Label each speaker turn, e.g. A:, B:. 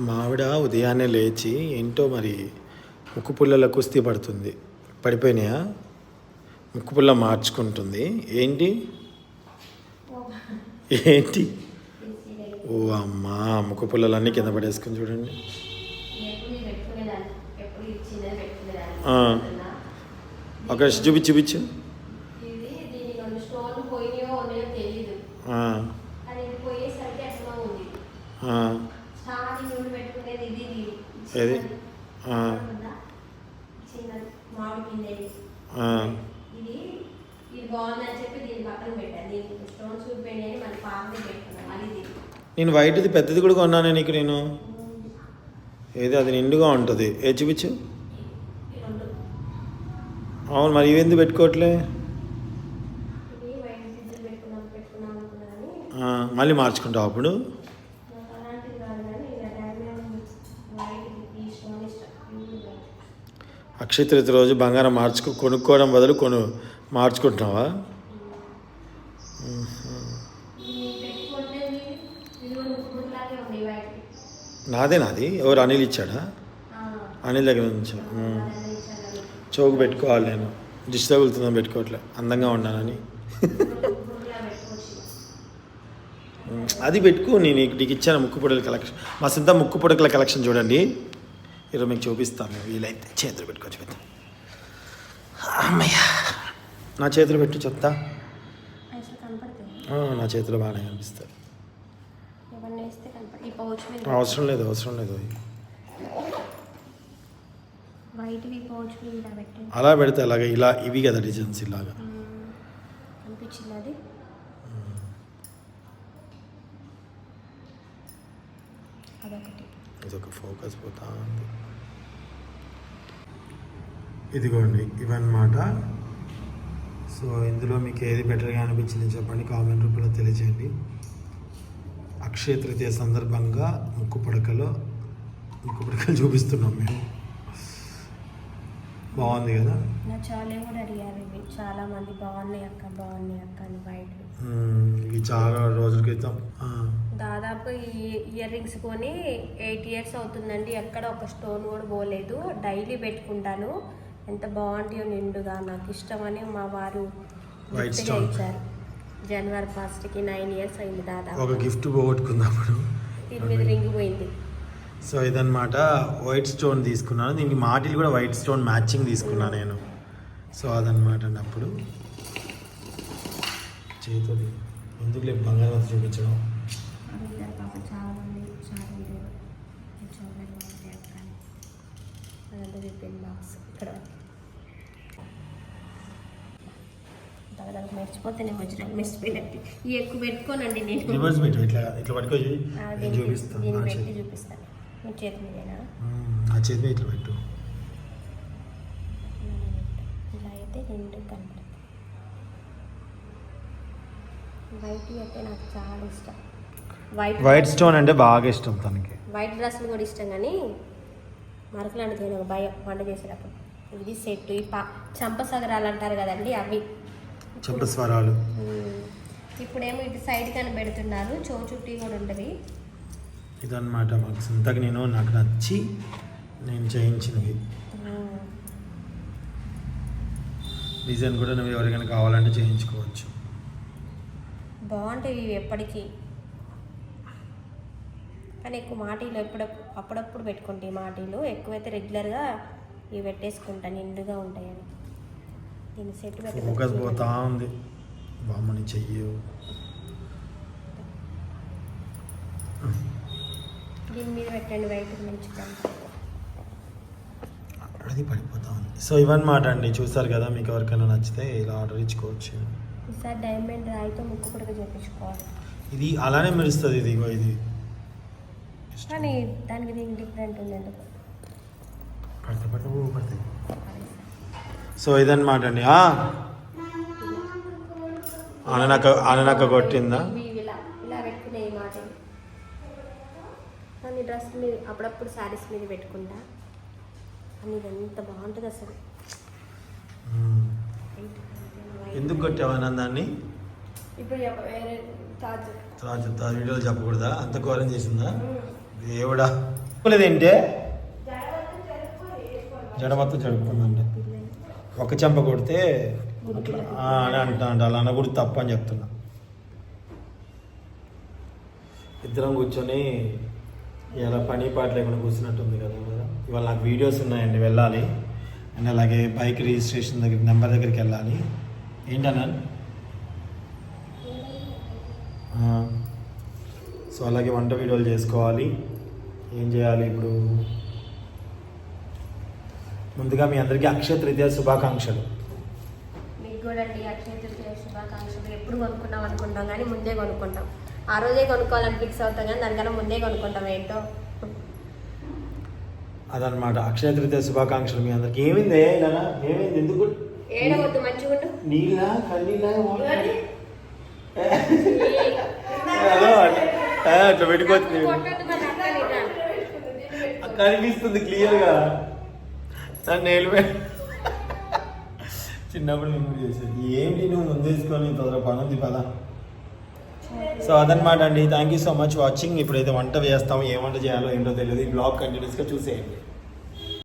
A: మావిడ ఉదయాన్నే లేచి ఏంటో మరి ముక్కు పుల్లల కుస్తీ పడుతుంది. పడిపోయినాయా? ముక్కు పుల్ల మార్చుకుంటుంది. ఏంటి? ఏంటి? ఓ అమ్మా ముక్కు పుల్లలన్నీ కింద పడేసుకుని చూడండి. ఒక చూపించు చూపించు.
B: పోయినాయో తెలియదు అది
A: ఏది? నేను వైట్ది పెద్దది కూడా కొన్నానే నీకు నేను? ఏది? అది నిండుగా ఉంటుంది. ఏ చూపించు? అవును మరి ఇవెందుకు పెట్టుకోవట్లే? మళ్ళీ మార్చుకుంటావు అప్పుడు
B: నాకు అలాంటిది కాదు కానీ ఇలా డైమండ్ వైట్ ఈ స్టోన్ ఇష్టం ప్యూర్ వైట్
A: అక్షయతృతి రోజు బంగారం మార్చుకు కొనుక్కోవడం బదులు కొను మార్చుకుంటున్నావా? నాదే నాది. ఎవరు అనిల్ ఇచ్చాడా? అనిల్ దగ్గర నుంచి. చౌకు పెట్టుకోవాలి నేను. డిష్ తగులుతుందని పెట్టుకోవట్లే. అందంగా ఉన్నానని అది పెట్టుకో నేను నీకు నీకు ఇచ్చాను ముక్కు పొడల కలెక్షన్. మా సిద్ధ ముక్కు పొడకల కలెక్షన్ చూడండి. ఈరోజు మీకు చూపిస్తాను. వీలైతే చేతులు పెట్టుకోవచ్చు పెద్ద అమ్మయ్య. నా చేతులు పెట్టు చెప్తా. నా చేతులు బాగానే
B: మీద.
A: అవసరం లేదు అవసరం లేదు. అలా పెడితే అలాగే ఇలా ఇవి కదా డిజైన్స్ ఇలాగా.
B: అదొకటి.
A: అదొక ఫోకస్ పోతా ఉంది. ఇదిగోండి ఇవన్నమాట సో ఇందులో మీకు ఏది బెటర్గా అనిపించింది చెప్పండి కామెంట్ రూపంలో తెలియజేయండి. అక్షయ తృతీయ సందర్భంగా ముక్కు పడకలో ముక్కు పడకలు చూపిస్తున్నాం మేము. బాగుంది కదా?
B: చాలా మంది బాగున్నాయి అక్క బాగున్నాయి అక్క అని
A: ఇవి చాలా రోజుల క్రితం.
B: దాదాపు ఈ ఇయర్ రింగ్స్ కొని ఎయిట్ ఇయర్స్ అవుతుందండి. ఎక్కడ ఒక స్టోన్ కూడా పోలేదు. డైలీ పెట్టుకుంటాను. ఎంత బాగుంటాయో నిండుగా. నాకు ఇష్టమని మా వారు. ఇచ్చారు. జనవరి ఫస్ట్కి నైన్ ఇయర్స్ అయింది దాదాపు.
A: ఒక గిఫ్ట్ పోగొట్టుకున్నప్పుడు
B: దీని మీద రింగ్ పోయింది.
A: సో ఇదన్నమాట వైట్ స్టోన్ తీసుకున్నాను. దీనికి మాటిల్ కూడా వైట్ స్టోన్ మ్యాచింగ్ తీసుకున్నాను నేను. సో అదనమాట అండి అప్పుడు చేతులు లేదు బంగారం చూపించడం
B: మంది మర్చిపోతేనే మర్చిపోయినట్టు. ఎక్కువ పెట్టుకోనండి నేను.
A: రివర్స్ పెట్టు ఇట్లా ఇట్లా చూపిస్తాను
B: చూపిస్తాను. మీ చేతి
A: నా చేతి మీద ఇట్లా పెట్టు.
B: నిండు కనపడుతుంది వైట్ అయితే నాకు చాలా ఇష్టం. వైట్
A: వైట్ స్టోన్ అంటే బాగా ఇష్టం తనకి.
B: వైట్ డ్రెస్సులు కూడా ఇష్టం కానీ మరకలు అంటే నాకు భయం వంట చేసేటప్పుడు. ఇది సెట్ ఈ పా చంపసగరాలు అంటారు కదండి అవి.
A: చెప్ప స్వరాలు.
B: ఉమ్, ఇప్పుడేమో ఇటు సైడ్ కని పెడుతున్నారు చో చుట్టి కూడా ఉంటుంది.
A: ఇదన్నమాట మాకు. సొంతగా నేను నాకు నచ్చి నేను చేయించినవి. డిజైన్ కూడా నువ్వు ఎవరికైనా కావాలంటే చేయించుకోవచ్చు.
B: బాగుంటాయి ఇవి ఎప్పటికీ. కానీ ఎక్కువ మాటీలు ఎప్పుడప్పుడు అప్పుడప్పుడు పెట్టుకుంటాయి మాటీలు ఎక్కువైతే రెగ్యులర్గా ఇవి పెట్టేసుకుంటా నిండుగా ఉంటాయని. దీన్ని సెట్
A: ఫోకస్ పోతా ఉంది. బామ్మని చెయ్యి.
B: దీని మీద పెట్టండి వైట్ మంచిగా.
A: అది పడిపోతా ఉంది. సో ఇవన్నమాట అండి చూసారు కదా మీకు ఎవరికైనా నచ్చితే ఇలా ఆర్డర్ ఇచ్చుకోవచ్చు.
B: ఈసారి డైమండ్ రాయితో ముక్కు పుడక
A: ఇది అలానే మెరుస్తుంది ఇది ఇగో ఇది.
B: కానీ దానికి దీనికి డిఫరెంట్ ఉంది ఎందుకు.
A: పడితే పడితే సో ఇదన్నమాట అండి. ఆ? ఆననక్క ఆననక్క కొట్టిందా?
B: డ్రెస్ మీద అప్పుడప్పుడు శారీస్ మీద పెట్టుకుంటా. కానీ ఇది ఎంత బాగుంటుంది అసలు.
A: ఎందుకు కొట్టావు
B: ఇప్పుడు వేరే తాజ్.
A: చెప్తా వీడియోలో చెప్పకూడదా? అంత ఘోరం చేసిందా? దేవుడా. లేదేంటే జడ మొత్తం ఒక చెంప కొడితే అని అంటా అంట. అలా అనకూడదు తప్ప అని చెప్తున్నా. ఇద్దరం కూర్చొని ఇలా పని పాట లేకుండా కూర్చున్నట్టుంది కదా. కదా. ఇవాళ నాకు వీడియోస్ ఉన్నాయండి వెళ్ళాలి. అండ్ అలాగే బైక్ రిజిస్ట్రేషన్ దగ్గర నెంబర్ దగ్గరికి వెళ్ళాలి. ఏంటన్నా సో అలాగే వంట వీడియోలు చేసుకోవాలి. ఏం చేయాలి ఇప్పుడు? ముందుగా మీ అందరికీ అక్షయ తృతీయ శుభాకాంక్షలు.
B: మీకు కూడా అండి అక్షయ తృతీయ శుభాకాంక్షలు. ఎప్పుడు కొనుక్కున్నాం అనుకుంటాం కానీ ముందే కొనుక్కుంటాం. ఆ రోజే కొనుక్కోవాలని ఫిక్స్ అవుతాం కానీ దానికన్నా ముందే కొనుక్కుంటాం ఏంటో.
A: అదనమాట అక్షయ తృతీయ శుభాకాంక్షలు మీ అందరికి. ఏమైంది ఇలా ఏమైంది? ఎందుకు?
B: ఏడవద్దు మంచిగా
A: నీళ్ళ? కన్నీళ్ళ? అట్లా పెట్టుకోవచ్చు. కనిపిస్తుంది క్లియర్గా. నన్ను నేలు చిన్నప్పుడు నేను చేసేది. ఏంటి నువ్వు ముందేసుకొని తొందర పనుంది పద. సో అదనమాట అండి. Thank you so much watching ఇప్పుడైతే వంట వేస్తాం ఏ వంట చేయాలో ఏంటో తెలియదు. ఈ బ్లాగ్ కంటిన్యూస్గా చూసేయండి.